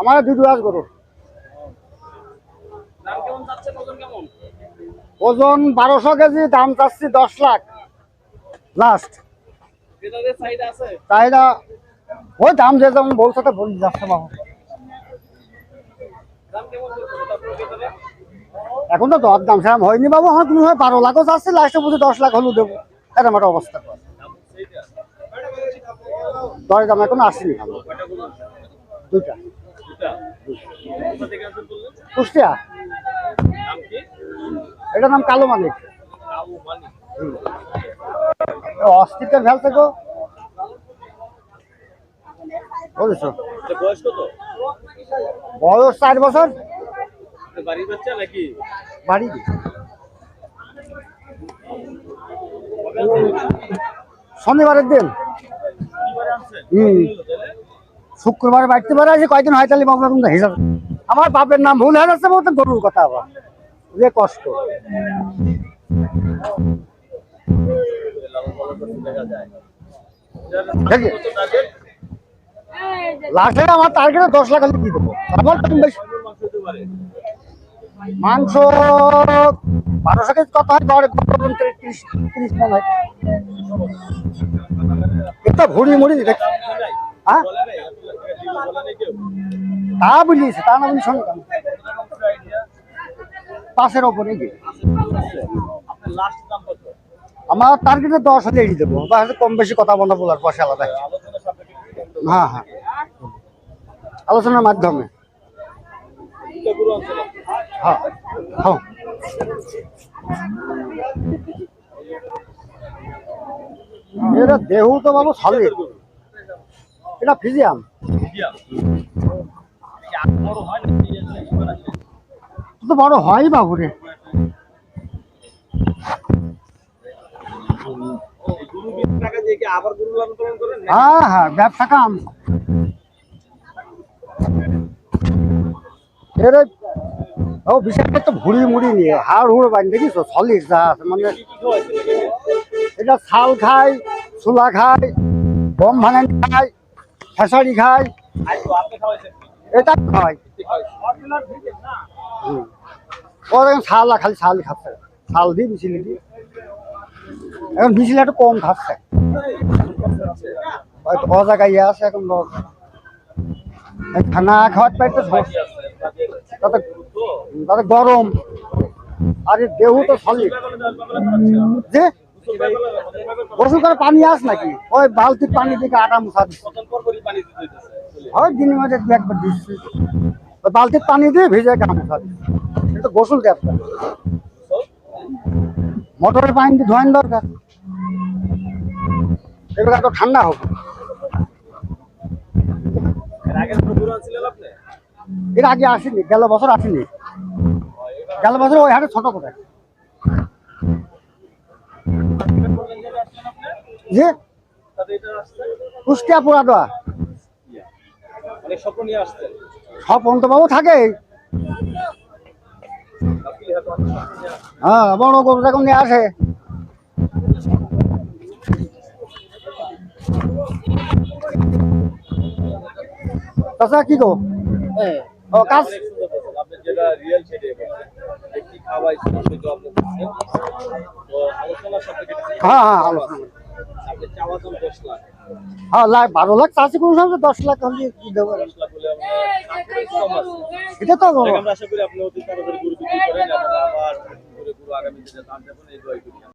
আমার দুটো আজ যাচ্ছে ওজন বারোশো কেজি দাম চাচ্ছি দশ লাখ। লাস্ট চাহিদা ওই দাম যে যেমন বলছে তো বলি যাচ্ছে বাবু। এখন তো দর দাম সেরকম হয়নি বাবু আমার তুমি হয় বারো লাখও চাচ্ছি লাস্টে বুঝে দশ লাখ হলেও দেবো। এরকম একটা অবস্থা। দশ দাম এখন আসেনি। ভালো গরু দুটা কুষ্টিয়া। এটার নাম কালো মালিক কাবু মানি অস্তিত্বের ভেল থেকে। বুঝেছ বয়স কত? বয়স চার বছর। বাড়ির বাচ্চা নাকি? বাড়ি। শনিবারের দিন? হুম। শুক্রবার বাড়তে পারে আছে কয়দিন হয় তাহলে বাবু এখন হিসাব। আমার বাপের নাম ভুল হয়ে যাচ্ছে বলতে গরুর কথা আবার। যে কষ্ট? লাস্টে আমার টার্গেটে দশ লাখ হলে দেবো? আমার মাংস? বারোশো কেজি কত হয়? মন হয়। এটা ভুড়ি মুড়ি, দেখ। হ্যাঁ? তা বুঝিয়েছে, তা না বুঝি শোনো? পাশের ওপরে কত? আমার টার্গেটে দশ হলে এড়িয়ে দেবো, বা কম বেশি কথা বন্ধ বলার পয়সা আলাদা? হ্যাঁ হ্যাঁ আলোচনার মাধ্যমে। হ্যাঁ হ্যাঁ এটা দেহু তো বাবু সলিড এটা ফিজিয়াম তো বড় হয় বাবু রে এই গরু বিক্রির টাকা দিয়ে কি আবার গরু লালন পালন করেন নাকি? হ্যাঁ হ্যাঁ ব্যবসা কাম এর ও বিশেষ করে তো ভুড়ি মুড়ি নিয়ে, হাড় হুড় বান দেখিস সলিড যা আছে মানে? এটা ছাল খায় ছোলা খায়, গম ভাঙানি খায়, খেসারি খায় তো? এটা খায় কি খাওয়াইছেন? হুম। ও এখন ছাল না খালি ছালই খাচ্ছে। ছাল দিয়ে মিশিয়ে দিয়ে এখন মিশিলে একটু কম খাচ্ছে। হয়তো অজায়গায় ইয়ে আছে এখন লোক খানা খাওয়ার পাইতে কি তাতে তো? তাতে গরম। আর দেহু তো সলিড যে গোসল করে পানি আস নাকি? ওই বালতির পানি দিকে আটা মুছা দিচ্ছে। হয় দিনের মধ্যে দু একবার দিচ্ছি। বালতির পানি দিয়ে ভিজে কাম কিন্তু গোসল গোসল? মোটরের পানি দিয়ে ধোয়ান দরকার। এগুলো তো ঠান্ডা হবে। এর আগে আসেনি গেল বছর আসেনি। গেল বছর ওই হাটে ছোট করে। যে? এটা? কুষ্টিয়া পোড়া দেওয়া অনেক স্বপ্ন নিয়ে থাকে অনেক স্বপ্ন নিয়ে আসছেন। হ্যাঁ বড় গরু যখন নিয়ে আসে। তাছাড়া কি গো? ও কাজ যেটা রিয়েল সেটাই আপনি। তো হ্যাঁ হ্যাঁ আলোচনা। হ্যাঁ লাখ বারো লাখ চাষি কোনো সময় দশ লাখ হলে এটা তো আশা করি আপনি অতি তাড়াতাড়ি গরু বিক্রি করেন আবার করে গরু দাম দেবেন এই দোয়াই করি।